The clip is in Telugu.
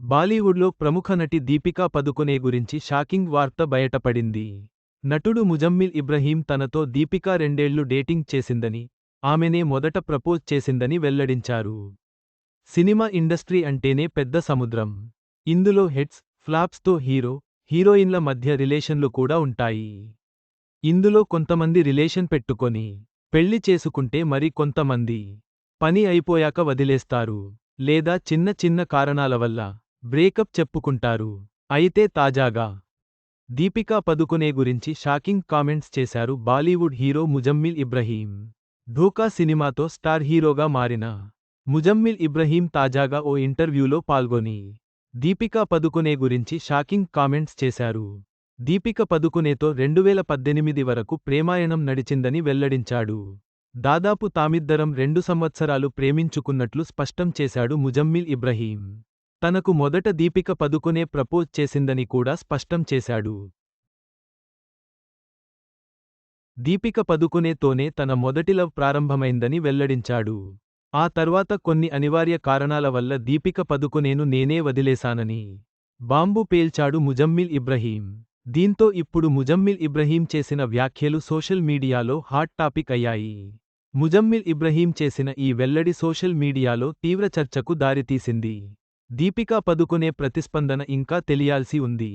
బాలీవుడ్లో ప్రముఖ నటి దీపికా పదుకొనే గురించి షాకింగ్ వార్త బయటపడింది. నటుడు ముజమ్మిల్ ఇబ్రహీం తనతో దీపికా రెండేళ్ళు డేటింగ్ చేసిందని ఆమెనే మొదట ప్రపోజ్ చేసిందని వెల్లడించారు. సినిమా ఇండస్ట్రీ అంటేనే పెద్ద సముద్రం. ఇందులో హెడ్స్ ఫ్లాప్స్తో హీరో హీరోయిన్ల మధ్య రిలేషన్లు కూడా ఉంటాయి. ఇందులో కొంతమంది రిలేషన్ పెట్టుకొని పెళ్ళి చేసుకుంటే మరి కొంతమంది పని అయిపోయాక వదిలేస్తారు లేదా చిన్న చిన్న కారణాల వల్ల. బ్రేకప్ చెప్పుకుంటారు. అయితే తాజాగా దీపికా పదుకొనే గురించి షాకింగ్ కామెంట్స్ చేశారు బాలీవుడ్ హీరో ముజమ్మిల్ ఇబ్రహీం. ధోకా సినిమాతో స్టార్ హీరోగా మారిన ముజమ్మిల్ ఇబ్రహీం తాజాగా ఓ ఇంటర్వ్యూలో పాల్గొని దీపికా పదుకొనే గురించి షాకింగ్ కామెంట్స్ చేశారు. దీపిక పదుకునేతో రెండువేల పద్దెనిమిది వరకు ప్రేమాయణం నడిచిందని వెల్లడించాడు. దాదాపు తామిద్దరం రెండు సంవత్సరాలు ప్రేమించుకున్నట్లు స్పష్టం చేశాడు ముజమ్మిల్ ఇబ్రహీం. తనకు మొదట దీపిక పదుకునే ప్రపోజ్ చేసిందని కూడా స్పష్టం చేశాడు. దీపిక పదుకునేతోనే తన మొదటి లవ్ ప్రారంభమైందని వెల్లడించాడు. ఆ తర్వాత కొన్ని అనివార్య కారణాల వల్ల దీపిక పదుకునేను నేనే వదిలేశానని. బాంబు పేల్చాడు ముజమ్మిల్ ఇబ్రహీం. దీంతో ఇప్పుడు ముజమ్మిల్ ఇబ్రహీం చేసిన వ్యాఖ్యలు సోషల్ మీడియాలో హాట్ టాపిక్ అయ్యాయి. ముజమ్మిల్ ఇబ్రహీం చేసిన ఈ వెల్లడి సోషల్ మీడియాలో తీవ్ర చర్చకు దారితీసింది. దీపికా పదుకునే ప్రతిస్పందన ఇంకా తెలియాల్సి ఉంది.